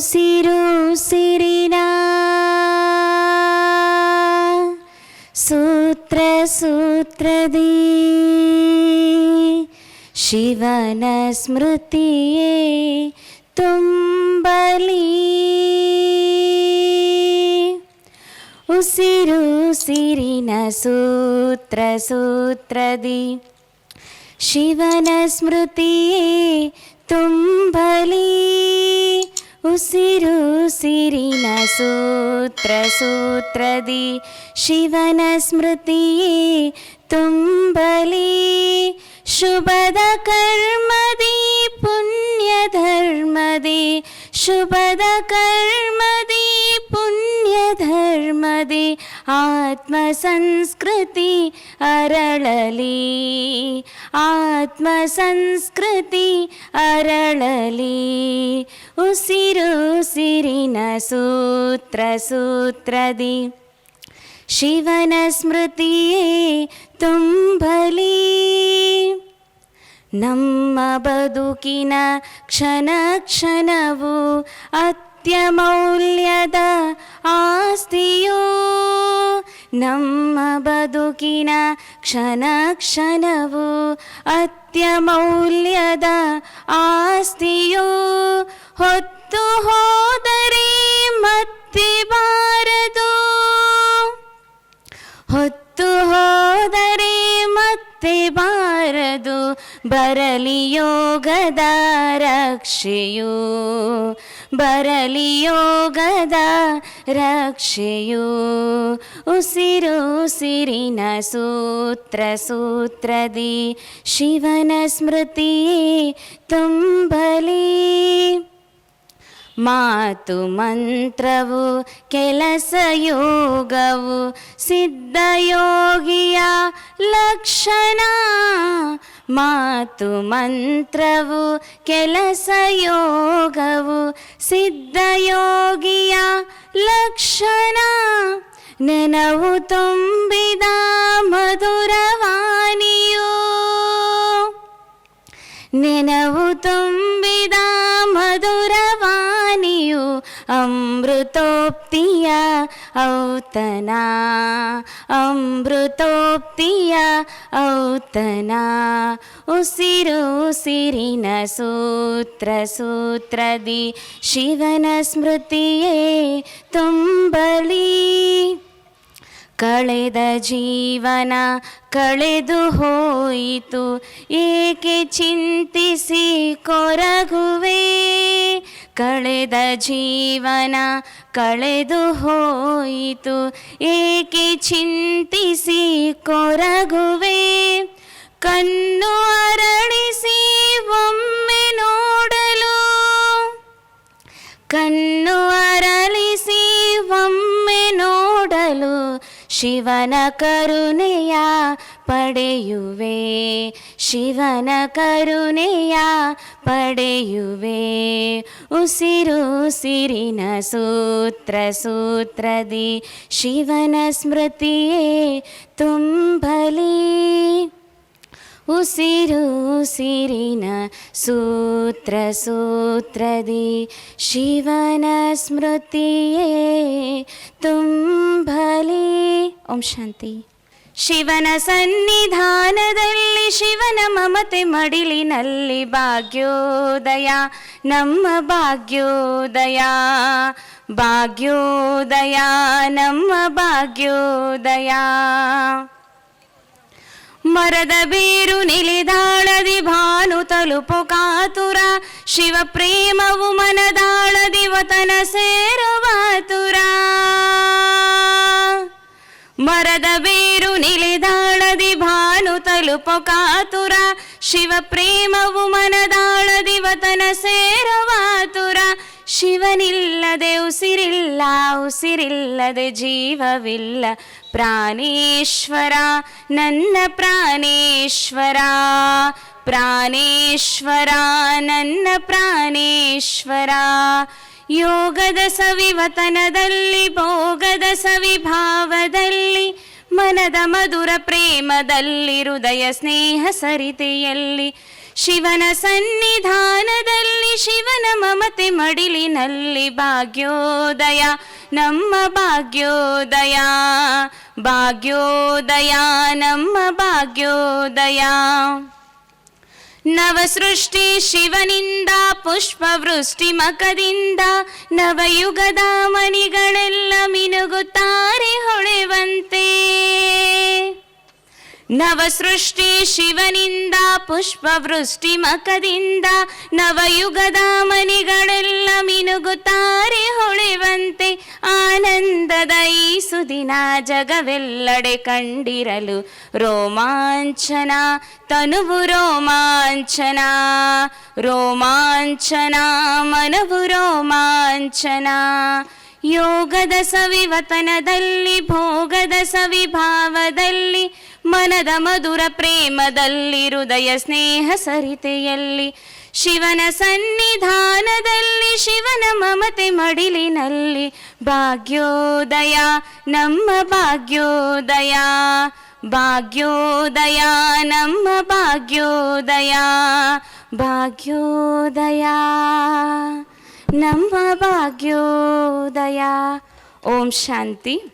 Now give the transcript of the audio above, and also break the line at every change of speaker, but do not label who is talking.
ಉಸಿರು ಉಸಿರಿನ ಸೂತ್ರ ಸೂತ್ರದಿ ಶಿವನ ಸ್ಮೃತಿಯೇ ತುಂಬಲಿ. ಉಸಿರು ಸಿರಿನ ಸೂತ್ರ ಸೂತ್ರದಿ ಶಿವನ ಸ್ಮೃತಿಯೇ ತುಂಬಲಿ. ಉಸಿರು ಉಸಿರಿನ ಸೂತ್ರ ಸೂತ್ರದಿ ಶಿವನ ಸ್ಮೃತಿಯೇ ತುಂಬಲಿ ಶುಭದ ಕರ್ಮದಿ ಪುಣ್ಯ ಧರ್ಮದಿ ಶುಭದ ಕರ್ಮದಿ ಪುಣ್ಯ ಧರ್ಮದಿ ಆತ್ಮ ಸಂಸ್ಕೃತಿ ಅರಳಲಿ ಆತ್ಮ ಸಂಸ್ಕೃತಿ ಅರಳಲಿ ಉಸಿರು ಉಸಿರಿನ ಸೂತ್ರ ಸೂತ್ರದಿ. ಶಿವನ ಸ್ಮೃತಿಯೇ ತುಂಬಲಿ. ನಮ್ಮ ಬದುಕಿನ ಕ್ಷಣ ಕ್ಷಣವು ಅತ್ಯಮೌಲ್ಯದ ಆಸ್ತಿಯೋ. ನಮ್ಮ ಬದುಕಿನ ಕ್ಷಣ ಕ್ಷಣವು ಅತ್ಯಮೌಲ್ಯದ ಆಸ್ತಿಯೋ. ಹೊತ್ತು ಹೋದರೆ ಮತ್ತೆ ಬಾರದು. ಹೊತ್ತು ಹೋದರೆ ಮತ್ತೆ ಬಾರದು. ಬರಲಿ ಯೋಗದ ರಕ್ಷೆಯು. ಬರಲಿ ಯೋಗದ ರಕ್ಷೆಯು. ಉಸಿರು ಉಸಿರಿನ ಸೂತ್ರ ಸೂತ್ರದಿ ಶಿವನ ಸ್ಮೃತಿಯೇ ತುಂಬಲಿ. ಮಾತು ಮಂತ್ರವು, ಕೆಲಸ ಯೋಗವು, ಸಿದ್ಧಯೋಗಿಯ ಲಕ್ಷಣ. ಮಾತು ಮಂತ್ರವು, ಕೆಲಸ ಯೋಗವು, ಸಿದ್ಧಯೋಗಿಯ ಲಕ್ಷಣ. ನೆನವು ತುಂಬಿದ ಮಧುರವಾಣಿಯು, ನೆನವು ತುಂಬಿದ ಅಮೃತೋಕ್ತಿಯ ಔತನ. ಅಮೃತೋಕ್ತಿಯ ಔತನ. ಉಸಿರು ಉಸಿರಿನ ಸೂತ್ರ ಸೂತ್ರದಿ ಶಿವನ ಸ್ಮೃತಿಯೇ ತುಂಬಲಿ. ಕಳೆದ ಜೀವನ ಕಳೆದು ಹೋಯಿತು, ಏಕೆ ಚಿಂತಿಸಿ ಕೊರಗುವೆ? ಕಳೆದ ಜೀವನ ಕಳೆದು ಹೋಯಿತು. ಏಕೆ ಚಿಂತಿಸಿ ಕೊರಗುವೆ? ಕಣ್ಣು ಶಿವನ ಕರುಣೆಯ ಪಡೆಯುವೆ. ಶಿವನ ಕರುಣೆಯ ಪಡೆಯುವೆ. ಉಸಿರು ಉಸಿರಿನ ಸೂತ್ರ ಸೂತ್ರದಿ ಶಿವನ ಸ್ಮೃತಿಯೇ ತುಂಬಲಿ. ಉಸಿರು ಉಸಿರಿನ ಸೂತ್ರ ಸೂತ್ರದಿ ಶಿವನ ಸ್ಮೃತಿಯೇ ತುಂಬಲಿ. ಓಂ ಶಾಂತಿ. ಶಿವನ ಸನ್ನಿಧಾನದಲ್ಲಿ ಶಿವನ ಮಮತೆ ಮಡಿಲಿನಲ್ಲಿ ಭಾಗ್ಯೋದಯ, ನಮ್ಮ ಭಾಗ್ಯೋದಯ ಭಾಗ್ಯೋದಯ, ನಮ್ಮ ಭಾಗ್ಯೋದಯ. ಮರದ ಬೇರು ನಿಲಿದಾಳದಿ ಭಾನು ತಲುಪು ಕಾತುರ ಶಿವ ಪ್ರೇಮವು ಮನದಾಳದಿ ವತನ ಸೇರುವಾತುರ ಮರದ ಬೇರು ನಿಲಿದಾಳದಿ ಭಾನು ತಲುಪು ಕಾತುರ ಶಿವ ಪ್ರೇಮವು ಮನದಾಳದಿ ವತನ ಸೇರುವಾತುರ ಶಿವನಿಲ್ಲದೆ ಉಸಿರಿಲ್ಲ, ಉಸಿರಿಲ್ಲದೆ ಜೀವವಿಲ್ಲ. ಪ್ರಾಣೇಶ್ವರ, ನನ್ನ ಪ್ರಾಣೇಶ್ವರ. ಪ್ರಾಣೇಶ್ವರ, ನನ್ನ ಪ್ರಾಣೇಶ್ವರ. ಯೋಗದ ಸವಿವತನದಲ್ಲಿ, ಭೋಗದ ಸವಿಭಾವದಲ್ಲಿ, ಮನದ ಮಧುರ ಪ್ರೇಮದಲ್ಲಿ, ಹೃದಯ ಸ್ನೇಹ ಸರಿತೆಯಲ್ಲಿ ಶಿವನ ಸನ್ನಿಧಾನದಲ್ಲಿ ಶಿವನ ಮಮತೆ ಮಡಿಲಿನಲ್ಲಿ ಭಾಗ್ಯೋದಯ, ನಮ್ಮ ಭಾಗ್ಯೋದಯ ಭಾಗ್ಯೋದಯ, ನಮ್ಮ ಭಾಗ್ಯೋದಯ. ನವ ಸೃಷ್ಟಿ ಶಿವನಿಂದ, ಪುಷ್ಪವೃಷ್ಟಿ ಮಕದಿಂದ, ನವಯುಗದ ಮಣಿಗಳೆಲ್ಲ ಮಿನುಗುತ್ತಾರೆ ಹೊಳೆವಂತೆ. ನವ ಸೃಷ್ಟಿ ಶಿವನಿಂದ, ಪುಷ್ಪವೃಷ್ಟಿ ಮಕದಿಂದ, ನವಯುಗದ ಮನಿಗಳೆಲ್ಲ ಮಿನುಗುತ್ತಾರೆ ಹೊಳೆವಂತೆ. ಆನಂದದ ಈ ಸುದಿನ ಜಗವೆಲ್ಲಡೆ ಕಂಡಿರಲು ರೋಮಾಂಚನ, ತನುವು ರೋಮಾಂಚನ ರೋಮಾಂಚನ, ಮನವು ರೋಮಾಂಚನ. ಯೋಗದ ಸವಿವತನದಲ್ಲಿ, ಭೋಗದ ಸವಿಭಾವದಲ್ಲಿ ಮನದ ಮಧುರ ಪ್ರೇಮದಲ್ಲಿ, ಹೃದಯ ಸ್ನೇಹ ಸರಿತೆಯಲ್ಲಿ, ಶಿವನ ಸನ್ನಿಧಾನದಲ್ಲಿ, ಶಿವನ ಮಮತೆ ಮಡಿಲಿನಲ್ಲಿ, ಭಾಗ್ಯೋದಯ, ನಮ್ಮ ಭಾಗ್ಯೋದಯ ಭಾಗ್ಯೋದಯ, ನಮ್ಮ ಭಾಗ್ಯೋದಯ ಭಾಗ್ಯೋದಯ, ನಮ್ಮ ಭಾಗ್ಯೋದಯ. ಓಂ ಶಾಂತಿ.